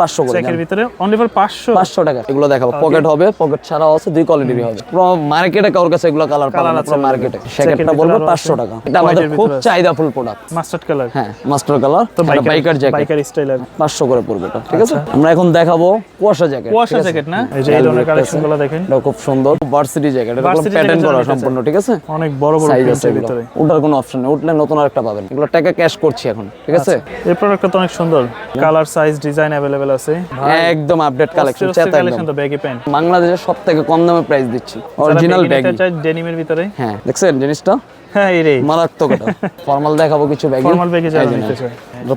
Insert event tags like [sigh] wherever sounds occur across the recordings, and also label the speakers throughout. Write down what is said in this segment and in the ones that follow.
Speaker 1: পাঁচশো
Speaker 2: চেকের ভিতরে অনলি ফর পাঁচশো?
Speaker 1: পাঁচশো টাকা। এগুলো দেখাবো। পকেট হবে পকেট ছাড়াও আছে দুই কোয়ালিটির হবে। মার্কেটে কারোর কাছে এগুলো কালার পাবেন
Speaker 2: আছে
Speaker 1: মার্কেটে
Speaker 2: Jacket
Speaker 1: বলব পাঁচশো টাকা। এটা আমাদের খুব চাহিদা ফুল প্রোডাক্ট
Speaker 2: মাস্টার্ড কালার
Speaker 1: হ্যাঁ মাস্টার কালার
Speaker 2: তো biker
Speaker 1: biker jacket
Speaker 2: biker styler
Speaker 1: পাঁচশো করে পড়বে এটা ঠিক আছে? আমরা এখন দেখাবো কুয়াশা জ্যাকেট
Speaker 2: কুয়াশা জ্যাকেট না? এই যে এই ধরনের কালেকশন দেখেন।
Speaker 1: এটা খুব সুন্দর। ভার্সিটি জ্যাকেট এটা প্যাটার্ন করা সম্পূর্ণ ঠিক আছে?
Speaker 2: অনেক বড় বড়
Speaker 1: সাইজ আছে
Speaker 2: ভিতরে।
Speaker 1: ওটার কোনো অপশন নেই। উঠলে নতুন আরেকটা পাবেন। এগুলো টাকা ক্যাশ করছি এখন ঠিক আছে?
Speaker 2: এই প্রোডাক্টটা তো অনেক সুন্দর। কালার সাইজ ডিজাইন अवेलेबल আছে
Speaker 1: একদম আপডেট কালেকশন চেতা একদম
Speaker 2: কালেকশন তো ব্যাগি প্যান্ট
Speaker 1: বাংলাদেশের সব থেকে কম দামে প্রাইস দিচ্ছি অরিজিনাল ব্যাগ
Speaker 2: ডেনিমের ভিতরে
Speaker 1: হ্যাঁ দেখছেন জিনিসটা
Speaker 2: হ্যাঁ এই রে
Speaker 1: মারাত্মক এটা ফর্মাল দেখাবো কিছু ব্যাগ
Speaker 2: ফর্মাল ব্যাগে যারা নিতে চায়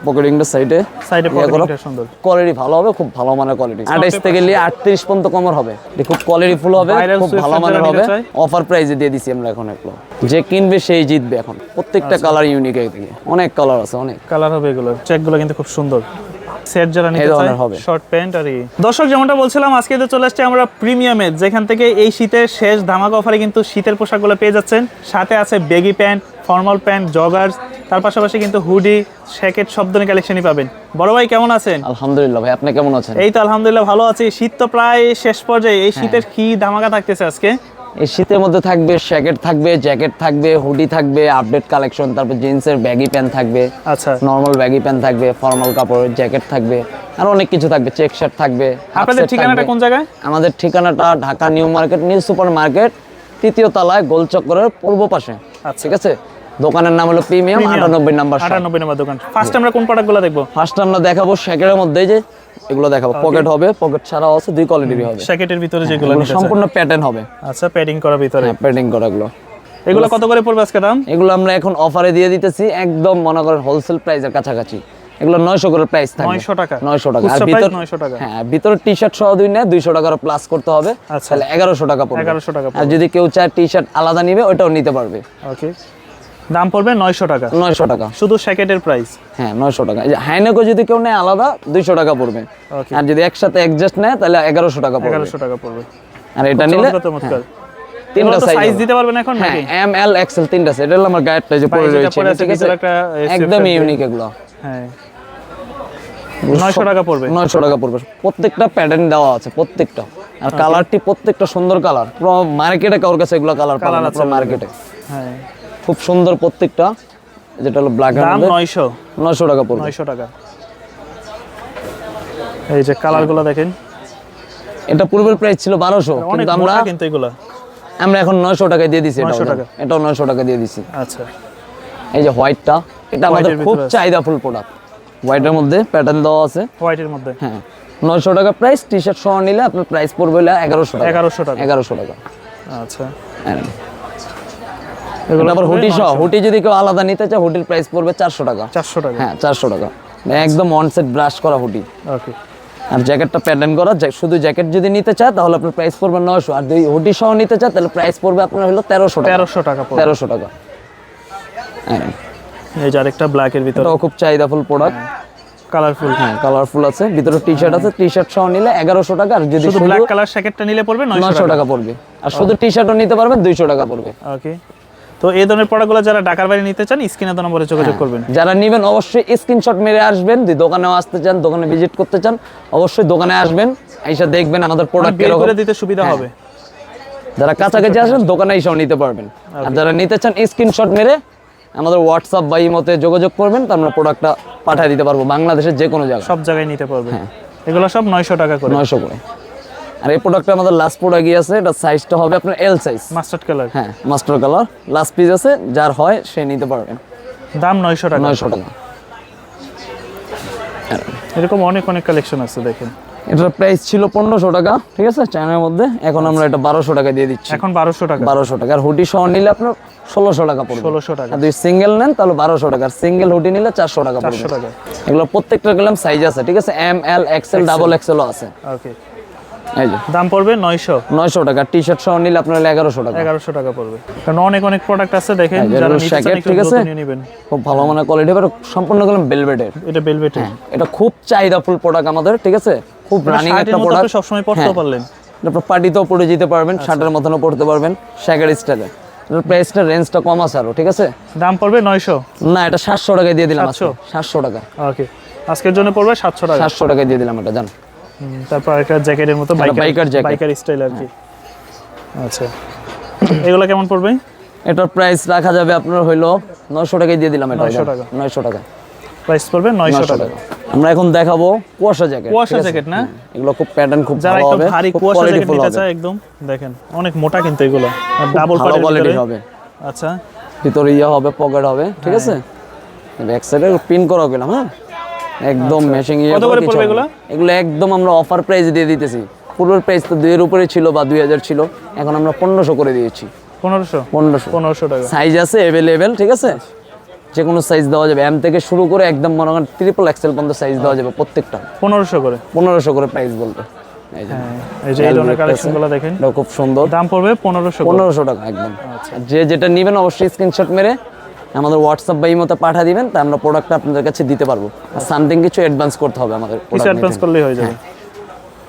Speaker 1: পকেটিংটা সাইডে
Speaker 2: সাইডে পকেটটা সুন্দর
Speaker 1: কোয়ালিটি ভালো হবে খুব ভালো মানের কোয়ালিটি আঠাইশ থেকে নিয়ে আটত্রিশ পর্যন্ত কমর হবে এটা খুব কোয়ালিটি [laughs] ফুল হবে
Speaker 2: Viral
Speaker 1: খুব
Speaker 2: Swift
Speaker 1: ভালো
Speaker 2: যারা
Speaker 1: মানের
Speaker 2: নিতে
Speaker 1: হবে
Speaker 2: চায়।
Speaker 1: অফার প্রাইসে দিয়ে দিছি আমরা এখন এগুলো যে কিনবে সেই জিতবে এখন প্রত্যেকটা
Speaker 2: আচ্ছা।
Speaker 1: কালার ইউনিক থেকে অনেক কালার আছে অনেক
Speaker 2: কালার হবে এগুলো চেক গুলো কিন্তু খুব সুন্দর সেট যারা নিতে চায় শর্ট প্যান্ট আর দর্শক যেমনটা বলছিলাম আজকে তো চলে আসছে আমরা প্রিমিয়ামে যেখান থেকে এই শীতের শেষ ধামাকা অফারে কিন্তু শীতের পোশাকগুলো পেয়ে যাচ্ছেন। সাথে আছে baggy pant formal pant joggers তার পাশাপাশি কিন্তু হুডি শ্যাকেট সব ধরনের কালেকশনই পাবেন। বড় ভাই কেমন আছেন?
Speaker 1: আলহামদুলিল্লাহ ভাই আপনি কেমন আছেন?
Speaker 2: এই তো আলহামদুলিল্লাহ ভালো আছি। শীত তো প্রায় শেষ পর্যায়ে এই শীতের কি ধামাকা থাকতেছে আজকে?
Speaker 1: এই শীতের মধ্যে থাকবে শ্যাকেট থাকবে জ্যাকেট থাকবে হুডি থাকবে আপডেট কালেকশন তারপর জিন্সের ব্যাগি প্যান্ট থাকবে
Speaker 2: আচ্ছা।
Speaker 1: নর্মাল ব্যাগি প্যান্ট থাকবে ফর্মাল কাপড়ের জ্যাকেট থাকবে আর অনেক কিছু থাকবে চেক শার্ট থাকবে
Speaker 2: আপনাদের ঠিকানাটা কোন জায়গায়?
Speaker 1: আমাদের ঠিকানাটা Dhaka new market new super market তৃতীয় তলায় গোল গোলচক্করের পূর্ব পাশে।
Speaker 2: আচ্ছা।
Speaker 1: ঠিক আছে? দোকানের নাম হলো প্রিমিয়াম আটানব্বই নাম্বার
Speaker 2: আটানব্বই নম্বর দোকান। ফার্স্ট আমরা কোন প্রোডাক্টগুলো দেখব?
Speaker 1: ফার্স্ট আমরা দেখাবো শ্যাকেটের মধ্যে যে এগুলো দেখাবো। পকেট হবে পকেট ছাড়াও আছে দুই কোয়ালিটির হবে।
Speaker 2: শ্যাকেটের ভিতরে যেগুলো চায়।
Speaker 1: সম্পূর্ণ প্যাটার্ন হবে।
Speaker 2: আচ্ছা প্যাডিং করা ভিতরে।
Speaker 1: প্যাডিং করা এগুলো।
Speaker 2: এগুলো কত করে পড়বে আজকে দাম?
Speaker 1: এগুলো আমরা এখন অফারে দিয়ে দিতেছি একদম মনে করেন হোলসেল প্রাইসের কাছাকাছি। এগুলো নয়শো করে প্রাইস থাকবে।
Speaker 2: 900 টাকা?
Speaker 1: নয়শো টাকা। আর ভিতর
Speaker 2: 900 টাকা?
Speaker 1: হ্যাঁ ভিতরে টি শার্ট সহ দুই নেয় দুইশো টাকার প্লাস করতে হবে।
Speaker 2: আচ্ছা।
Speaker 1: তাহলে এগারোশো টাকা পড়বে।
Speaker 2: 1100 টাকা
Speaker 1: আর যদি কেউ চায় টি শার্ট আলাদা নিবে ওটাও নিতে পারবে।
Speaker 2: ওকে দাম পড়বে নয়শো টাকা।
Speaker 1: নয়শো টাকা।
Speaker 2: শুধু শ্যাকেটের প্রাইস
Speaker 1: হ্যাঁ নয়শো টাকা। হাইনেকো যদি কেউ নেয় আলাদা দুইশো টাকা পড়বে। আর যদি একসাথে অ্যাডজাস্ট নেয় তাহলে এগারোশো টাকা পড়বে।
Speaker 2: এগারোশো টাকা পড়বে।
Speaker 1: আর এটা নিলে
Speaker 2: চমৎকার
Speaker 1: তিনটা
Speaker 2: সাইজ
Speaker 1: সাইজ
Speaker 2: দিতে পারবেন এখন
Speaker 1: হ্যাঁ এম এল এক্সেল তিনটা এটা আমার গায়েরটা যে রয়েছে। ঠিক আছে ইউনিক এগুলো।
Speaker 2: হ্যাঁ। টাকা পড়বে।
Speaker 1: নয়শো টাকা পড়বে। প্রত্যেকটা প্যাটার্ন দেওয়া আছে প্রত্যেকটা। আর কালারটি প্রত্যেকটা সুন্দর কালার পুরো মার্কেটে কারোর কাছে এগুলো কালার পাবেন
Speaker 2: আছে
Speaker 1: পুরো মার্কেটে
Speaker 2: হ্যাঁ।
Speaker 1: খুব সুন্দর প্রত্যেকটা যেটা হলো ব্ল্যাক
Speaker 2: দাম
Speaker 1: মধ্যে
Speaker 2: নয়শো।
Speaker 1: নয়শো টাকা পড়বে।
Speaker 2: নয়শো টাকা। এই যে কালারগুলো দেখেন।
Speaker 1: এটা পূর্বের প্রাইস ছিল বারোশো
Speaker 2: অনেক
Speaker 1: কিন্তু আমরা
Speaker 2: কিন্তু এগুলো।
Speaker 1: আমরা এখন নয়শো টাকায় দিয়ে দিছি
Speaker 2: 900
Speaker 1: এটা
Speaker 2: টাকা।
Speaker 1: এটাও নয়শো টাকা দিয়ে দিছি
Speaker 2: আচ্ছা।
Speaker 1: এই যে হোয়াইটটা এটা আমাদের খুব চাহিদা ফুল প্রোডাক্ট হোয়াইটের মধ্যে প্যাটার্ন দেওয়া আছে।
Speaker 2: হোয়াইটের মধ্যে।
Speaker 1: হ্যাঁ। নয়শো টাকা প্রাইস টি শার্ট সহ নিলে আপনার প্রাইস পড়বে হলো এগারোশো টাকা।
Speaker 2: এগারোশো টাকা।
Speaker 1: এগারোশো টাকা।
Speaker 2: আচ্ছা।
Speaker 1: হ্যাঁ।
Speaker 2: এগুলো
Speaker 1: আবার হুটি সহ। হুটি যদি কেউ আলাদা নিতে চায় হুটির প্রাইস পড়বে চারশো টাকা।
Speaker 2: চারশো টাকা।
Speaker 1: হ্যাঁ চারশো টাকা। একদম অন সেট ব্রাশ করা হুটি।
Speaker 2: ওকে
Speaker 1: আর জ্যাকেটটা প্যাটার্ন করা শুধু জ্যাকেট যদি নিতে চায় তাহলে আপনার প্রাইস পড়বে নয়শো। আর যদি হুটি সহ নিতে চায় তাহলে প্রাইস পড়বে আপনার হলো তেরোশো
Speaker 2: তেরোশো টাকা
Speaker 1: তেরোশো টাকা। হ্যাঁ।
Speaker 2: এই যে আরেকটা ব্ল্যাকের ভিতরে।
Speaker 1: খুব চাহিদাফুল প্রোডাক্ট
Speaker 2: কালারফুল
Speaker 1: হ্যাঁ কালারফুল আছে। ভিতরে টি শার্ট আছে। টি শার্ট সহ নিলে এগারোশো টাকা। আর যদি
Speaker 2: শুধু ব্ল্যাক কালার শ্যাকেটটা নিলে পড়বে নয়শো টাকা।
Speaker 1: পড়বে। আর শুধু টি শার্টও নিতে পারবেন দুইশো টাকা পড়বে।
Speaker 2: ওকে তো এই ধরনের প্রোডাক্টগুলো যারা ঢাকার বাইরে নিতে চান স্ক্রিনে তো নম্বরে যোগাযোগ
Speaker 1: হ্যাঁ।
Speaker 2: করবেন।
Speaker 1: যারা নেবেন অবশ্যই স্ক্রিনশট মেরে আসবেন যদি দোকানেও আসতে চান দোকানে ভিজিট করতে চান অবশ্যই দোকানে আসবেন এসে দেখবেন আমাদের প্রোডাক্ট
Speaker 2: বের করে দিতে সুবিধা
Speaker 1: হ্যাঁ।
Speaker 2: হবে।
Speaker 1: যারা কাছাকাছি আসবেন দোকানে এসেও নিতে পারবেন। আর যারা নিতে চান স্ক্রিনশট মেরে আমাদের হোয়াটসঅ্যাপ বা ইমোতে যোগাযোগ করবেন তো আমরা প্রোডাক্টটা পাঠিয়ে দিতে পারব বাংলাদেশের যে কোনো জায়গায়।
Speaker 2: সব জায়গায় নিতে পারবেন।
Speaker 1: হ্যাঁ।
Speaker 2: এগুলো সব নয়শো টাকা করে।
Speaker 1: নয়শো করে। আর এই প্রোডাক্টটা আমাদের লাস্ট প্রোডাক্টই আছে এটা সাইজটা হবে আপনার এল সাইজ
Speaker 2: মাস্টার্ড কালার
Speaker 1: হ্যাঁ মাস্টার কালার লাস্ট পিস আছে যার হয় সে নিতে পারবেন
Speaker 2: দাম নয়শো টাকা।
Speaker 1: নয়শো টাকা।
Speaker 2: এরকম অনেক অনেক কালেকশন আছে দেখেন।
Speaker 1: এটার প্রাইস ছিল পনেরোশো টাকা ঠিক আছে? চায়নার মধ্যে। এখন আমরা এটা বারোশো টাকা দিয়ে দিচ্ছি।
Speaker 2: এখন বারোশো টাকা।
Speaker 1: বারোশো টাকা। আর হুডি সহ নিলে আপনার ষোলোশো টাকা পড়বে।
Speaker 2: ষোলোশো টাকা।
Speaker 1: যদি সিঙ্গেল নেন তাহলে বারোশো টাকা। আর সিঙ্গেল হুডি নিলে চারশো টাকা পড়বে। এগুলো প্রত্যেকটা গেলাম সাইজ আছে ঠিক আছে? এম এল এক্সেল ডাবল এক্সেলও আছে।
Speaker 2: ওকে
Speaker 1: এই যে।
Speaker 2: দাম পড়বে নয়শো।
Speaker 1: নয়শো টাকা টি শার্ট সহ নিলে আপনার হলো এগারোশো টাকা।
Speaker 2: এগারোশো টাকা পড়বে। কারণ অনেক অনেক প্রোডাক্ট আছে দেখেন যারা নিতে চান
Speaker 1: ঠিক আছে?
Speaker 2: নেবেন।
Speaker 1: খুব ভালো মানের কোয়ালিটি এবার সম্পূর্ণ বেলভেটের
Speaker 2: এটা বেলভেটের
Speaker 1: এটা খুব প্রোডাক্ট আমাদের ঠিক আছে? খুব রানিং একটা প্রোডাক্ট
Speaker 2: আপনি সবসময় পড়তেও পারলেন।
Speaker 1: পার্টিতেও পরে যেতে পারবেন
Speaker 2: আচ্ছা।
Speaker 1: শার্টের মতনও পড়তে পারবেন শ্যাগার স্টাইলে প্রাইসটা রেঞ্জটা কম আছে আরও ঠিক আছে?
Speaker 2: দাম পড়বে নয়শো।
Speaker 1: না এটা সাতশো টাকায় দিয়ে দিলাম আজকে
Speaker 2: 700?
Speaker 1: সাতশো টাকা।
Speaker 2: ওকে। আজকের জন্য পড়বে সাতশো টাকা।
Speaker 1: সাতশো টাকায় দিয়ে দিলাম এটা জান।
Speaker 2: তারপর একটা জ্যাকেটের মতো বাইকার বাইকার স্টাইল আর কি। আচ্ছা। এগুলো কেমন পড়বে?
Speaker 1: এটার প্রাইস রাখা যাবে আপনার হইল নয়শো টাকায় দিয়ে দিলাম এটা
Speaker 2: 900 টাকা।
Speaker 1: নয়শো টাকা।
Speaker 2: প্রাইস পড়বে নয়শো
Speaker 1: নয়শো
Speaker 2: টাকা।
Speaker 1: টাকা। আমরা এখন দেখাবো কুয়াশা জ্যাকেট
Speaker 2: কুয়াশা জ্যাকেট না?
Speaker 1: এগুলো খুব প্যাটার্ন খুব ভালো হবে
Speaker 2: ভারী কুয়াশা জ্যাকেট নিতে চায় একদম। দেখেন অনেক মোটা কিন্তু এগুলো। আর ডাবল পার্টের ভিতরে
Speaker 1: হবে।
Speaker 2: আচ্ছা।
Speaker 1: ভিতরে ইয়ে হবে পকেট হবে ঠিক আছে? ব্যাক সাইডে পিন করা গেলাম হ্যাঁ? একদম মেশিং ইয়ে
Speaker 2: কত
Speaker 1: করে
Speaker 2: পড়বে এগুলো?
Speaker 1: এগুলো একদম আমরা অফার প্রাইস দিয়ে দিতেছি। পূর্বের প্রাইস তো দুইয়ের উপরে ছিল বা দুই হাজার ছিল। এখন আমরা পনেরোশো করে দিয়েছি।
Speaker 2: পনেরোশো?
Speaker 1: পনেরোশো।
Speaker 2: পনেরোশো টাকা।
Speaker 1: সাইজ আছে অ্যাভেলেবেল ঠিক আছে? যে কোনো সাইজ দেওয়া যাবে। এম থেকে শুরু করে একদম মনে করেন ট্রিপল এক্সেল পর্যন্ত সাইজ দেওয়া যাবে প্রত্যেকটা।
Speaker 2: পনেরোশো করে?
Speaker 1: পনেরোশো করে প্রাইস বলতে।
Speaker 2: হ্যাঁ, এই যে এই ধরনের
Speaker 1: Velvet আছে।
Speaker 2: কালেকশনগুলো দেখেন
Speaker 1: খুব সুন্দর।
Speaker 2: দাম পড়বে পনেরোশো
Speaker 1: পনেরোশো টাকা একদম।
Speaker 2: আচ্ছা।
Speaker 1: যে যেটা নেবেন অবশ্যই স্ক্রিনশট মেরে আমাদের হোয়াটসঅ্যাপ বা ইমোতে পাঠিয়ে দিবেন তা আমরা প্রোডাক্টটা আপনাদের কাছে দিতে পারব। আর সামথিং কিছু অ্যাডভান্স করতে হবে আমাদের
Speaker 2: কিছু অ্যাডভান্স করলেই হয়ে যাবে।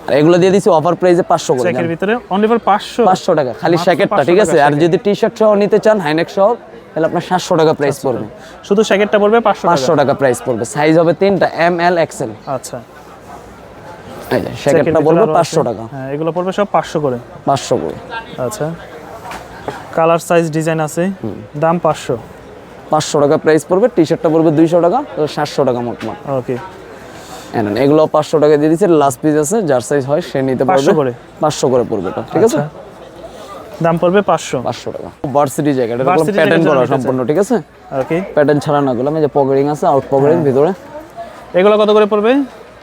Speaker 1: আর এগুলো দিয়ে দিছি অফার প্রাইসে পাঁচশো করে
Speaker 2: চেকের ভিতরে অনলি ফর পাঁচশো।
Speaker 1: পাঁচশো টাকা খালি
Speaker 2: 500
Speaker 1: ঠিক আছে? আর যদি টি শার্ট সহ নিতে চান হাইনেক সহ তাহলে আপনার সাতশো টাকা প্রাইস পড়বে।
Speaker 2: শুধু শ্যাকেটটা পড়বে পাঁচশো টাকা
Speaker 1: পাঁচশো টাকা। প্রাইস পড়বে। সাইজ হবে তিনটা এম এল এক্সেল
Speaker 2: আচ্ছা।
Speaker 1: এই যে পড়বে পাঁচশো
Speaker 2: আছে।
Speaker 1: টাকা।
Speaker 2: হ্যাঁ এগুলো পড়বে সব পাঁচশো করে।
Speaker 1: পাঁচশো করে।
Speaker 2: আচ্ছা। কালার সাইজ ডিজাইন আছে। দাম পাঁচশো।
Speaker 1: পাঁচশো টাকা প্রাইস পড়বে টি শার্টটা পড়বে দুইশো টাকা সাতশো টাকা মোট মোট
Speaker 2: ওকে
Speaker 1: এগুলো পাঁচশো টাকা দিয়ে দিচ্ছে লাস্ট পিস আছে যার সাইজ হয় সে নিতে পারবে।
Speaker 2: করে?
Speaker 1: পাঁচশো করে পড়বে এটা ঠিক আছে?
Speaker 2: আচ্ছা। দাম পড়বে পাঁচশো।
Speaker 1: পাঁচশো টাকা। ভার্সিটি জ্যাকেট প্যাটার্ন করা সম্পূর্ণ ঠিক আছে?
Speaker 2: ওকে
Speaker 1: প্যাটার্ন ছাড়া না গুলো যে পকেটিং আছে আউট পকেটিং ভিতরে।
Speaker 2: এগুলো কত করে পড়বে?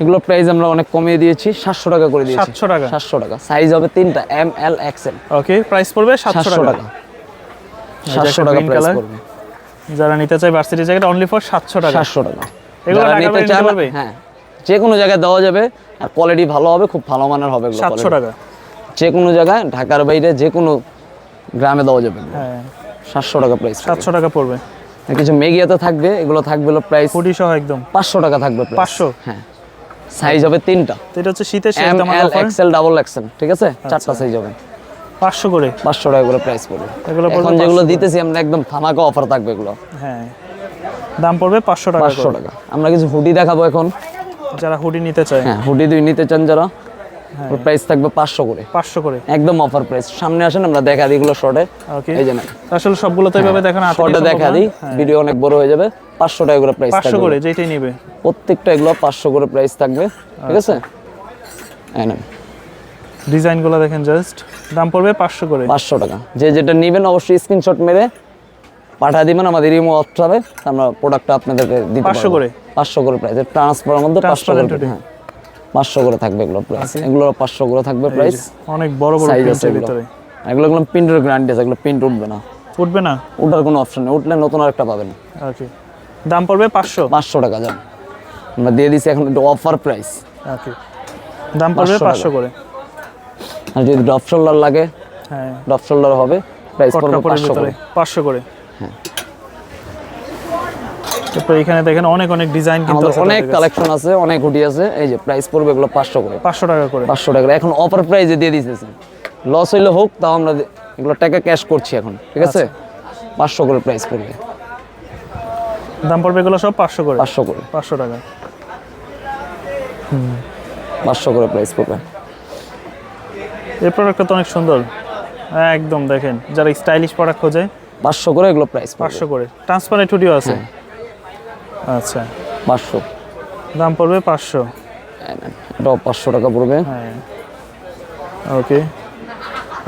Speaker 1: এগুলো প্রাইস আমরা অনেক কমিয়ে দিয়েছি সাতশো টাকা করে দিয়েছি।
Speaker 2: সাতশো টাকা।
Speaker 1: সাতশো টাকা। সাইজ হবে তিনটা M L XL
Speaker 2: okay price পড়বে সাতশো টাকা।
Speaker 1: সাতশো টাকা প্রাইস পড়বে।
Speaker 2: যারা নিতে চায় ভার্সিটি জ্যাকেট অনলি ফর সাতশো টাকা।
Speaker 1: সাতশো টাকা।
Speaker 2: এগুলো নিতে
Speaker 1: চান
Speaker 2: পারবে?
Speaker 1: হ্যাঁ যে কোনো জায়গায় দেওয়া যাবে আর কোয়ালিটি ভালো হবে খুব ভালো মানের হবে এগুলো
Speaker 2: সাতশো। টাকা।
Speaker 1: যে কোনো জায়গায় ঢাকার বাইরে যে কোনো গ্রামে দেওয়া যাবে
Speaker 2: হ্যাঁ।
Speaker 1: সাতশো টাকা প্রাইস
Speaker 2: সাতশো টাকা পড়বে।
Speaker 1: কিছু মেগিয়াতে থাকবে এগুলো থাকবে প্রাইস
Speaker 2: হুডি সহ একদম।
Speaker 1: পাঁচশো টাকা থাকবে।
Speaker 2: পাঁচশো?
Speaker 1: হ্যাঁ। সাইজ হবে তিনটা।
Speaker 2: তো এটা হচ্ছে শীতের
Speaker 1: M
Speaker 2: L
Speaker 1: XL double XL ঠিক আছে?
Speaker 2: আচ্ছা।
Speaker 1: চারটা সাইজ হবে।
Speaker 2: পাঁচশো করে।
Speaker 1: পাঁচশো টাকা করে প্রাইস পড়বে।
Speaker 2: এগুলো
Speaker 1: এখন যেগুলো দিতেছি আমরা একদম থামাকা অফার থাকবে এগুলো।
Speaker 2: হ্যাঁ। দাম পড়বে পাঁচশো টাকা
Speaker 1: পাঁচশো
Speaker 2: করে।
Speaker 1: টাকা। আমরা কিছু হুডি দেখাবো এখন।
Speaker 2: যারা হুডি নিতে চায়।
Speaker 1: হ্যাঁ হুডি দুই নিতে চান যারা
Speaker 2: হ্যাঁ।
Speaker 1: প্রাইস থাকবে পাঁচশো করে।
Speaker 2: পাঁচশো করে।
Speaker 1: একদম অফার প্রাইস সামনে আসেন আমরা দেখা দিই এগুলো শর্টে এই যে না
Speaker 2: আসলে সবগুলো তো এইভাবে দেখেন
Speaker 1: শর্টে দেখা। দিই।
Speaker 2: হ্যাঁ,
Speaker 1: ভিডিও অনেক বড় হয়ে যাবে। পাঁচশো টাকা করে প্রাইস
Speaker 2: পাঁচশো
Speaker 1: থাকবে।
Speaker 2: করে যেটাই নিবে।
Speaker 1: প্রত্যেকটা এগুলো পাঁচশো করে প্রাইস থাকবে। ঠিক আছে? এই নেন।
Speaker 2: ডিজাইনগুলো দেখেন জাস্ট। দাম পড়বে পাঁচশো করে।
Speaker 1: পাঁচশো টাকা। যে যেটা নেবেন অবশ্যই স্ক্রিনশট মেরে পাঠিয়ে দিবেন আমাদের ইমো হোয়াটসঅ্যাপে আমরা প্রোডাক্টটা আপনাদেরকে দিতে
Speaker 2: 500 করে?
Speaker 1: পাঁচশো করে প্রাইস ট্রান্সফারের মধ্যে পাঁচশো করে হ্যাঁ পাঁচশো করে থাকবে এগুলো প্রাইস এগুলো পাঁচশো করে থাকবে প্রাইস
Speaker 2: অনেক বড় বড়
Speaker 1: সাইজ আছে
Speaker 2: ভিতরে।
Speaker 1: এগুলো এগুলো প্রিন্টের গ্যারান্টি আছে এগুলো প্রিন্ট উঠবে না।
Speaker 2: উঠবে না?
Speaker 1: ওটার কোনো অপশন নেই। উঠলে নতুন আরেকটা পাবেন।
Speaker 2: ওকে দাম পড়বে পাঁচশো।
Speaker 1: পাঁচশো টাকা যান। আমরা দিয়ে দিচ্ছি এখন একটু অফার প্রাইস
Speaker 2: ওকে দাম পড়বে
Speaker 1: 500
Speaker 2: পাঁচশো করে।
Speaker 1: আর যদি ড্রপ শোল্ডার লাগে
Speaker 2: হ্যাঁ।
Speaker 1: ড্রপ শোল্ডার হবে প্রাইস পড়বে
Speaker 2: কাপড়ের
Speaker 1: পাঁচশো
Speaker 2: ভিতরে
Speaker 1: করে।
Speaker 2: পাঁচশো করে। তারপর এখানে দেখেন অনেক অনেক ডিজাইন কিন্তু
Speaker 1: অনেক কালেকশন আছে অনেক হুডি আছে এই যে প্রাইস পড়বে এগুলো পাঁচশো করে।
Speaker 2: পাঁচশো টাকা করে।
Speaker 1: পাঁচশো টাকা করে। এখন অফার প্রাইসে দিয়ে দিতেছি। লস হইলে হোক তাও আমরা এগুলো টাকা ক্যাশ করছি এখন ঠিক আছে? পাঁচশো করে প্রাইস পড়বে।
Speaker 2: দাম পড়বে এগুলো সব পাঁচশো করে।
Speaker 1: পাঁচশো করে।
Speaker 2: পাঁচশো টাকা।
Speaker 1: পাঁচশো করে প্রাইস পড়বে।
Speaker 2: এই প্রোডাক্টটা তো অনেক সুন্দর। একদম দেখেন যারা স্টাইলিশ প্রোডাক্ট খোঁজে
Speaker 1: পাঁচশো করে এগুলো প্রাইস
Speaker 2: পাঁচশো করে। ট্রান্সপারেন্ট হুডিও আছে। আচ্ছা।
Speaker 1: পাঁচশো।
Speaker 2: দাম পড়বে পাঁচশো।
Speaker 1: এটাও পাঁচশো টাকা পড়বে।
Speaker 2: হ্যাঁ। ওকে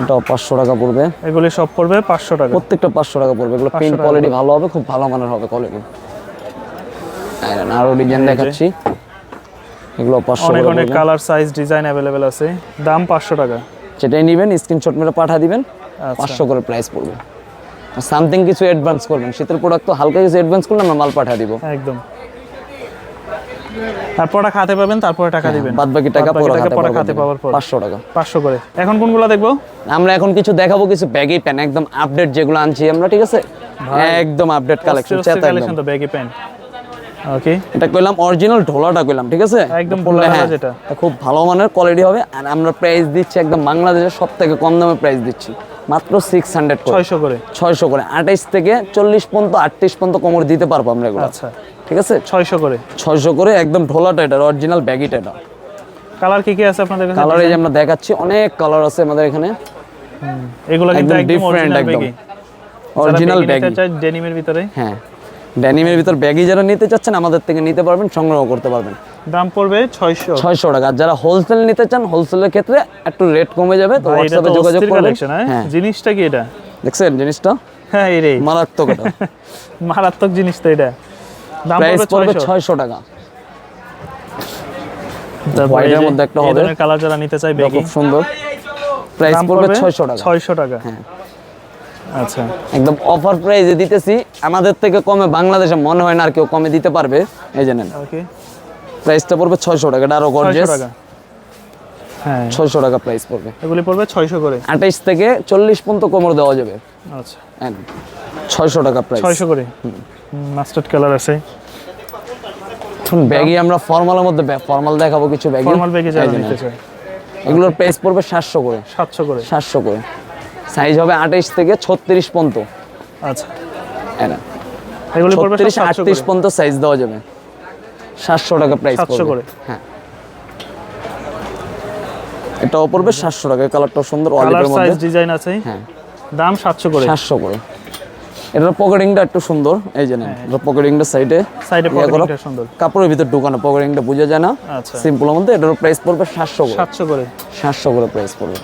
Speaker 1: এটাও পাঁচশো টাকা পড়বে।
Speaker 2: এগুলি সব পড়বে পাঁচশো টাকা।
Speaker 1: প্রত্যেকটা পাঁচশো টাকা পড়বে। এগুলো প্রিন্ট
Speaker 2: টাকা
Speaker 1: কোয়ালিটি ভালো হবে খুব ভালো মানের হবে কোয়ালিটি আরও ডিজাইন দেখাচ্ছি। এগুলো পাঁচশো
Speaker 2: অনেক অনেক কালার সাইজ ডিজাইন অ্যাভেলেবেল আছে। দাম পাঁচশো টাকা।
Speaker 1: যেটাই নেবেন স্ক্রিনশট মেরে পাঠিয়ে দিবেন
Speaker 2: আচ্ছা।
Speaker 1: পাঁচশো করে প্রাইস পড়বে। সামথিং কিছু অ্যাডভান্স করবেন। শীতের প্রোডাক্ট তো হালকা কিছু অ্যাডভান্স করলে আমরা মাল পাঠিয়ে দিব।
Speaker 2: একদম। আর প্রোডাক্ট হাতে পাবেন তারপরে টাকা দিবেন।
Speaker 1: বাদ বাকি টাকা পরে
Speaker 2: হাতে পাওয়ার পর।
Speaker 1: পাঁচশো টাকা।
Speaker 2: পাঁচশো করে। এখন কোনগুলো দেখব?
Speaker 1: আমরা এখন কিছু দেখাবো কিছু ব্যাগি প্যান একদম আপডেট যেগুলো আনছি আমরা ঠিক আছে? একদম আপডেট কালেকশন
Speaker 2: কালেকশন তো ব্যাগি প্যান্ট ওকে
Speaker 1: এটা কইলাম অরিজিনাল ঢোলাটা কইলাম ঠিক আছে?
Speaker 2: একদম
Speaker 1: পড়লে হ্যাঁ,
Speaker 2: যেটা।
Speaker 1: খুব ভালো মানের কোয়ালিটি হবে আর আমরা প্রাইস দিচ্ছি একদম বাংলাদেশের সব থেকে কম দামে প্রাইস দিচ্ছি। মাত্র সিক্স হান্ড্রেড
Speaker 2: ছয়শো করে।
Speaker 1: ছয়শো করে। আঠাইশ থেকে চল্লিশ পর্যন্ত আটত্রিশ পর্যন্ত কোমর দিতে পারব আমরা এগুলো।
Speaker 2: আচ্ছা।
Speaker 1: ঠিক আছে?
Speaker 2: ছয়শো করে।
Speaker 1: ছয়শো করে একদম ঢোলাটা এটা অরিজিনাল ব্যাগিটা এটা।
Speaker 2: কালার কি কি আছে আপনাদের কাছে?
Speaker 1: কালার এই যে আমরা দেখাচ্ছি অনেক কালার আছে আমাদের এখানে।
Speaker 2: এগুলো কিন্তু
Speaker 1: একদম
Speaker 2: অরিজিনাল
Speaker 1: একদম। অরিজিনাল ব্যাগি
Speaker 2: ডেনিমের ভিতরে।
Speaker 1: হ্যাঁ। ড্যানিমের ভিতর ব্যাগি যারা নিতে চাচ্ছেন আমাদের থেকে নিতে পারবেন সংগ্রহ করতে পারবেন।
Speaker 2: দাম পড়বে ছয়শো।
Speaker 1: ছয়শো টাকা। আর যারা হোলসেল নিতে চান হোলসেলের ক্ষেত্রে একটু রেট কমে যাবে তো হোয়াটসঅ্যাপে যোগাযোগ করবেন।
Speaker 2: হ্যাঁ? জিনিসটা কি এটা?
Speaker 1: দেখছেন জিনিসটা?
Speaker 2: হ্যাঁ এই রে।
Speaker 1: মারাত্মক এটা। [laughs]
Speaker 2: মারাত্মক জিনিস তো এটা। দাম পড়বে ছয়শো।
Speaker 1: টাকা।
Speaker 2: যে
Speaker 1: মধ্যে একটা হবে।
Speaker 2: কালার যারা নিতে চাই
Speaker 1: খুব সুন্দর। প্রাইস পড়বে ছয়শো টাকা।
Speaker 2: ছয়শো টাকা।
Speaker 1: হ্যাঁ।
Speaker 2: আচ্ছা।
Speaker 1: একদম অফার দিতেছি। আমাদের থেকে কমে বাংলাদেশে মনে হয় না আর কেউ কমে দিতে পারবে। এই যে নেন।
Speaker 2: ওকে
Speaker 1: প্রাইসটা পড়বে ছয়শো টাকা
Speaker 2: আরও হ্যাঁ।
Speaker 1: ছয়শো টাকা প্রাইস পড়বে।
Speaker 2: এগুলি পড়বে ছয়শো করে।
Speaker 1: আঠাইশ থেকে চল্লিশ পর্যন্ত কোমর দেওয়া যাবে।
Speaker 2: আচ্ছা।
Speaker 1: ছয়শো টাকা প্রাইস
Speaker 2: ছয়শো করে। মাস্টার্ড কালার আছে।
Speaker 1: এখন ব্যাগই আমরা ফর্মালের মধ্যে ফর্মাল দেখাবো কিছু ব্যাগি
Speaker 2: ফর্মাল ব্যাগে যারা নিতে চায়।
Speaker 1: এগুলোর প্রাইস পড়বে সাতশো করে।
Speaker 2: সাতশো করে।
Speaker 1: সাতশো করে। সাইজ হবে আঠাইশ থেকে ছত্রিশ পর্যন্ত।
Speaker 2: আচ্ছা।
Speaker 1: ছত্রিশ আটত্রিশ পর্যন্ত সাইজ দেওয়া যাবে। সাতশো টাকা প্রাইস
Speaker 2: করে।
Speaker 1: হ্যাঁ। এটাও পড়বে সাতশো টাকা কালারটাও সুন্দর অলিভের মধ্যে।
Speaker 2: ডিজাইন আছে?
Speaker 1: হ্যাঁ।
Speaker 2: দাম সাতশো করে।
Speaker 1: সাতশো করে। এটার পকেটিংটা একটু সুন্দর। এই যে। নেন পকেটিংটা সাইডে
Speaker 2: সাইডে। পকেটটা সুন্দর।
Speaker 1: কাপড়ের ভিতর ঢুকানো পকেটিংটা বোঝা যায় না।
Speaker 2: আচ্ছা।
Speaker 1: সিম্পলের মধ্যে এটার প্রাইস পড়বে সাতশো করে।
Speaker 2: সাতশো করে।
Speaker 1: সাতশো করে প্রাইস পড়বে।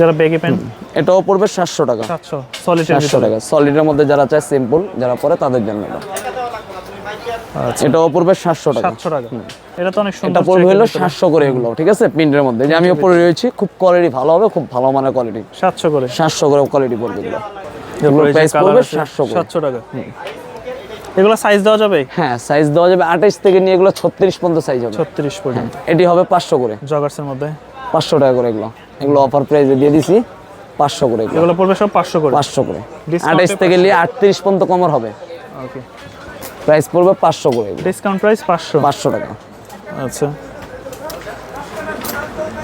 Speaker 2: যারা ব্যাগি প্যান্ট
Speaker 1: এটাও পড়বে সাতশো টাকা।
Speaker 2: সাতশো সলিটের
Speaker 1: সাতশো টাকা। সলিডের মধ্যে যারা চায় সিম্পল যারা পরে তাদের জন্য এটা।
Speaker 2: আচ্ছা।
Speaker 1: এটাও পড়বে সাতশো টাকা।
Speaker 2: সাতশো টাকা। এটা তো অনেক সুন্দর
Speaker 1: এটা
Speaker 2: পড়বে
Speaker 1: হলো
Speaker 2: এর ভিতরে।
Speaker 1: সাতশো করে এগুলো ঠিক আছে? প্রিন্টের মধ্যে। যে আমি উপরে রয়েছি খুব কোয়ালিটি ভালো হবে খুব ভালো মানের কোয়ালিটি
Speaker 2: সাতশো করে।
Speaker 1: সাতশো করে কোয়ালিটি পড়বে এগুলো। এগুলো প্রাইস পড়বে
Speaker 2: আছে,
Speaker 1: সাতশো করে।
Speaker 2: সাতশো টাকা। এগুলো সাইজ দেওয়া যাবে?
Speaker 1: হ্যাঁ সাইজ দেওয়া যাবে। আঠাইশ থেকে নিয়ে এগুলো ছত্রিশ পর্যন্ত সাইজ হবে।
Speaker 2: ছত্রিশ পর্যন্ত।
Speaker 1: এটি হবে পাঁচশো করে।
Speaker 2: জগার্সের মধ্যে।
Speaker 1: পাঁচশো টাকা করে এগুলো। এগুলো অফার প্রাইসে দিয়ে দিছি পাঁচশো করে এগুলো।
Speaker 2: পড়বে সব পাঁচশো করে?
Speaker 1: পাঁচশো করে। আঠাইশ থেকে নিয়ে আটত্রিশ পর্যন্ত কমর হবে।
Speaker 2: ওকে
Speaker 1: প্রাইস পড়বে পাঁচশো করে
Speaker 2: ডিসকাউন্ট প্রাইস পাঁচশো?
Speaker 1: পাঁচশো টাকা।
Speaker 2: আচ্ছা।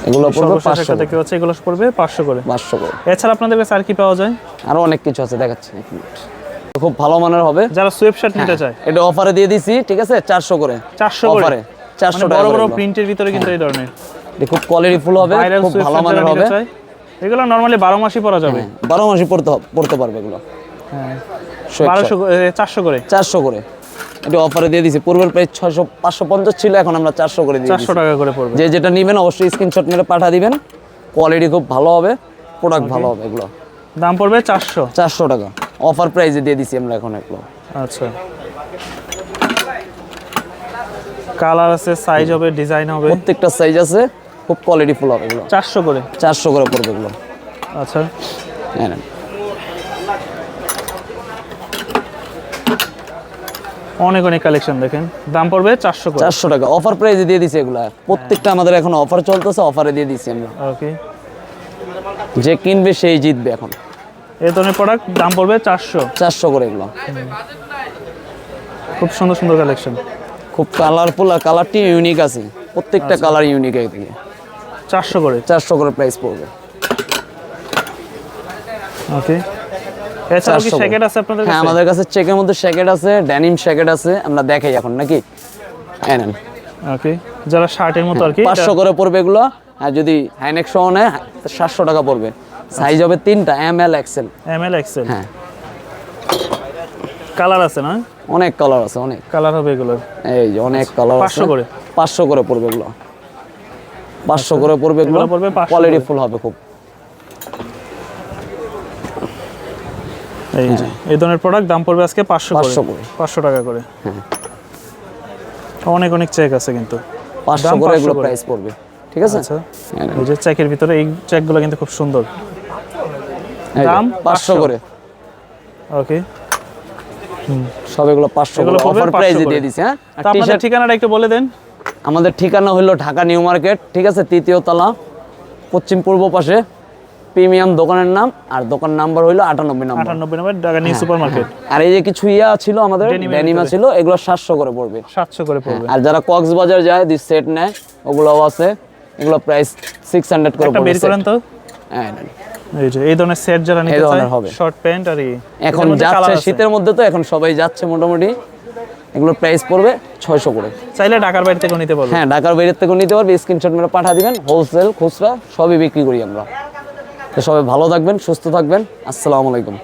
Speaker 1: এগুলো পড়বে
Speaker 2: দেখতে এগুলো পড়বে পাঁচশো করে।
Speaker 1: পাঁচশো করে।
Speaker 2: এছাড়া আপনাদের কাছে আর কি পাওয়া যায়?
Speaker 1: আরও অনেক কিছু আছে দেখাচ্ছি। খুব ভালো মানের হবে।
Speaker 2: যারা সুয়েপ শার্ট নিতে চায়।
Speaker 1: এটা অফারে দিয়ে দিছি ঠিক আছে? চারশো করে।
Speaker 2: চারশো করে?
Speaker 1: অফারে চারশো
Speaker 2: মানে
Speaker 1: টাকা
Speaker 2: বড় বড়। প্রিন্টের ভিতরে কিন্তু এই ধরনের।
Speaker 1: খুব কোয়ালিটি ফুল হবে খুব ভালো মানের হবে।
Speaker 2: এগুলো নর্মালি বারো মাসই পরা যাবে।
Speaker 1: বারো মাসই পড়তে পড়তে পারবে এগুলো।
Speaker 2: হ্যাঁ। করে।
Speaker 1: চারশো করে। এটা অফারে দিয়ে দিছি। পূর্বের প্রাইস ছয়শো পাঁচশো পঞ্চাশ ছিল এখন আমরা চারশো করে দিয়ে
Speaker 2: চারশো টাকা করে পড়বে।
Speaker 1: যে যেটা নেবেন অবশ্যই স্ক্রিনশট মেরে পাঠা দিবেন। কোয়ালিটি খুব ভালো হবে প্রোডাক্ট ভালো হবে এগুলো।
Speaker 2: দাম পড়বে চারশো।
Speaker 1: চারশো টাকা। অফার প্রাইসে দিয়ে দিছি আমরা এখন এগুলো।
Speaker 2: আচ্ছা। কালার আছে সাইজ হবে ডিজাইন হবে।
Speaker 1: প্রত্যেকটা সাইজ আছে। খুব কোয়ালিটি ফুল হবে এগুলো।
Speaker 2: চারশো করে?
Speaker 1: চারশো করে পড়বে এগুলো।
Speaker 2: আচ্ছা।
Speaker 1: হ্যাঁ
Speaker 2: অনেক অনেক কালেকশন দেখেন। দাম পড়বে চারশো করে।
Speaker 1: চারশো টাকা। অফার প্রাইসে দিয়ে দিছি এগুলো। প্রত্যেকটা আমাদের এখন অফার চলতেছে অফারে দিয়ে দিছি আমরা।
Speaker 2: ওকে
Speaker 1: যে কিনবে সেই জিতবে এখন।
Speaker 2: এই ধরনের প্রোডাক্ট দাম পড়বে চারশো।
Speaker 1: চারশো করে এগুলো।
Speaker 2: খুব সুন্দর সুন্দর কালেকশন
Speaker 1: খুব কালারফুল আর কালারটি ইউনিক আছে। প্রত্যেকটা। কালার ইউনিক এদিকে
Speaker 2: চারশো করে।
Speaker 1: চারশো করে প্রাইস পড়বে।
Speaker 2: ওকে এছাড়াও কি শ্যাকেট আছে আপনাদের
Speaker 1: হ্যাঁ আমাদের কাছে চেকের মধ্যে শ্যাকেট আছে ড্যানিম শ্যাকেট আছে আমরা দেখাই এখন নাকি? হ্যাঁ নেন।
Speaker 2: ওকে যারা শার্টের মতো আর কি
Speaker 1: পাঁচশো করে পড়বে এগুলো আর যদি হাইনেক সহ নেয় সাতশো টাকা পড়বে। সাইজ হবে তিনটা M L XL
Speaker 2: M L XL
Speaker 1: হ্যাঁ।
Speaker 2: কালার আছে না?
Speaker 1: অনেক কালার আছে অনেক।
Speaker 2: কালার হবে এগুলো
Speaker 1: এই যে অনেক কালার আছে।
Speaker 2: 500 করে?
Speaker 1: পাঁচশো করে পড়বে এগুলো। পাঁচশো করে পড়বে এগুলো।
Speaker 2: পড়বে
Speaker 1: কোয়ালিটি ফুল হবে খুব।
Speaker 2: এই এই ধরনের প্রোডাক্ট দাম পড়বে আজকে পাঁচশো করে।
Speaker 1: 500 করে।
Speaker 2: পাঁচশো টাকা করে। অনেক অনেক চেক আছে কিন্তু।
Speaker 1: পাঁচশো করে এগুলো প্রাইস পড়বে। ঠিক আছে?
Speaker 2: আচ্ছা।
Speaker 1: হ্যাঁ,
Speaker 2: এই যে চেকের ভিতরে এই চেকগুলো কিন্তু খুব সুন্দর। দাম
Speaker 1: পাঁচশো
Speaker 2: 500
Speaker 1: করে।
Speaker 2: ওকে
Speaker 1: সব এগুলো পাঁচশো
Speaker 2: এগুলো
Speaker 1: করে। অফার প্রাইসে দিয়ে দিছি হ্যাঁ?
Speaker 2: আপনাদের ঠিকানাটা একটু বলে দেন।
Speaker 1: আমাদের ঠিকানা হলো ঢাকা নিউ মার্কেট ঠিক আছে? তৃতীয় তলা পশ্চিম পূর্ব পাশে প্রিমিয়াম দোকানের নাম আর দোকান নাম্বার হইল আটানব্বই নাম্বার।
Speaker 2: আটানব্বই number Dhaka new super market
Speaker 1: আর এই যে কিছু ইয়া ছিল আমাদের ডেনিমা ছিল এগুলো সাতশো করে পড়বে।
Speaker 2: সাতশো করে পড়বে।
Speaker 1: আর যারা কক্সবাজার যায় দুই সেট নেয় ওগুলোও আছে। এগুলো প্রাইস সিক্স হান্ড্রেড করে পড়বে
Speaker 2: বের করেন তো।
Speaker 1: হ্যাঁ
Speaker 2: এই ধরনের সেট যারা নিতে চায়
Speaker 1: হবে।
Speaker 2: শর্ট প্যান্ট আর
Speaker 1: এখন যাচ্ছে শীতের মধ্যে তো এখন সবাই যাচ্ছে মোটামুটি। এগুলোর প্রাইস পড়বে ছয়শো করে।
Speaker 2: চাইলে ঢাকার বাইরে থেকেও নিতে পারবে।
Speaker 1: হ্যাঁ ঢাকার বাইরের থেকেও নিতে পারবে স্ক্রিনশট মেরে পাঠা দিবেন হোলসেল খুচরা সবই বিক্রি করি আমরা। তো সবাই ভালো থাকবেন সুস্থ থাকবেন আসসালামু আলাইকুম।